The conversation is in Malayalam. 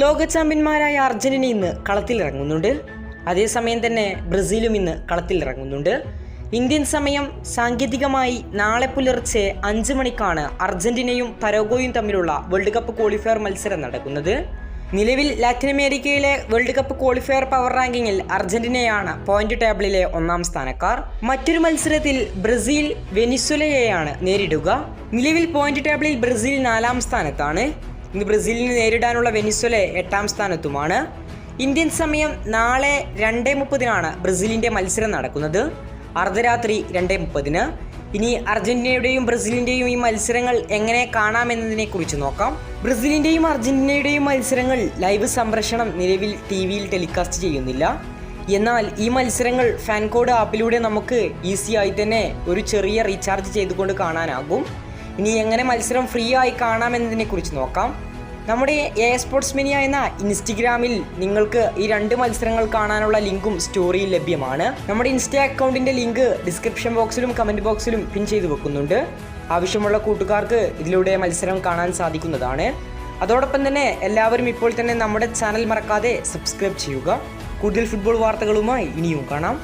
ലോക ചാമ്പ്യന്മാരായ അർജന്റീന ഇന്ന് കളത്തിലിറങ്ങുന്നുണ്ട്. അതേസമയം തന്നെ ബ്രസീലും ഇന്ന് കളത്തിലിറങ്ങുന്നുണ്ട്. ഇന്ത്യൻ സമയം സാങ്കേതികമായി നാളെ പുലർച്ചെ അഞ്ച് മണിക്കാണ് അർജന്റീനയും പരോഗോയും തമ്മിലുള്ള വേൾഡ് കപ്പ് ക്വാളിഫയർ മത്സരം നടക്കുന്നത്. നിലവിൽ ലാറ്റിൻ അമേരിക്കയിലെ വേൾഡ് കപ്പ് ക്വാളിഫയർ പവർ റാങ്കിങ്ങിൽ അർജന്റീനയാണ് പോയിന്റ് ടേബിളിലെ ഒന്നാം സ്ഥാനക്കാർ. മറ്റൊരു മത്സരത്തിൽ ബ്രസീൽ വെനിസുലയെയാണ് നേരിടുക. നിലവിൽ പോയിന്റ് ടേബിളിൽ ബ്രസീൽ നാലാം സ്ഥാനത്താണ്. ഇന്ന് ബ്രസീലിനെ നേരിടാനുള്ള വെനിസ്വല എട്ടാം സ്ഥാനത്തുമാണ്. ഇന്ത്യൻ സമയം നാളെ രണ്ട് മുപ്പതിനാണ് ബ്രസീലിന്റെ മത്സരം നടക്കുന്നത്. അർദ്ധരാത്രി രണ്ട് മുപ്പതിന്. ഇനി അർജന്റീനയുടെയും ബ്രസീലിന്റെയും ഈ മത്സരങ്ങൾ എങ്ങനെ കാണാമെന്നതിനെ കുറിച്ച് നോക്കാം. ബ്രസീലിന്റെയും അർജന്റീനയുടെയും മത്സരങ്ങൾ ലൈവ് സംപ്രേഷണം നിലവിൽ ടി വിയിൽ ടെലികാസ്റ്റ് ചെയ്യുന്നില്ല. എന്നാൽ ഈ മത്സരങ്ങൾ ഫാൻകോഡ് ആപ്പിലൂടെ നമുക്ക് ഈസിയായി തന്നെ ഒരു ചെറിയ റീചാർജ് ചെയ്തുകൊണ്ട് കാണാനാകും. ഇനി എങ്ങനെ മത്സരം ഫ്രീ ആയി കാണാമെന്നതിനെ കുറിച്ച് നോക്കാം. നമ്മുടെ എ സ്പോർട്സ് മിനിയ എന്ന ഇൻസ്റ്റഗ്രാമിൽ നിങ്ങൾക്ക് ഈ രണ്ട് മത്സരങ്ങൾ കാണാനുള്ള ലിങ്കും സ്റ്റോറിയിൽ ലഭ്യമാണ്. നമ്മുടെ ഇൻസ്റ്റ അക്കൗണ്ടിന്റെ ലിങ്ക് ഡിസ്ക്രിപ്ഷൻ ബോക്സിലും കമന്റ് ബോക്സിലും പിൻ ചെയ്ത് വെക്കുന്നുണ്ട്. ആവശ്യമുള്ള കൂട്ടുകാർക്ക് ഇതിലൂടെ മത്സരം കാണാൻ സാധിക്കുന്നതാണ്. അതോടൊപ്പം തന്നെ എല്ലാവരും ഇപ്പോൾ തന്നെ നമ്മുടെ ചാനൽ മറക്കാതെ സബ്സ്ക്രൈബ് ചെയ്യുക. കൂടുതൽ ഫുട്ബോൾ വാർത്തകളുമായി ഇനിയും കാണാം.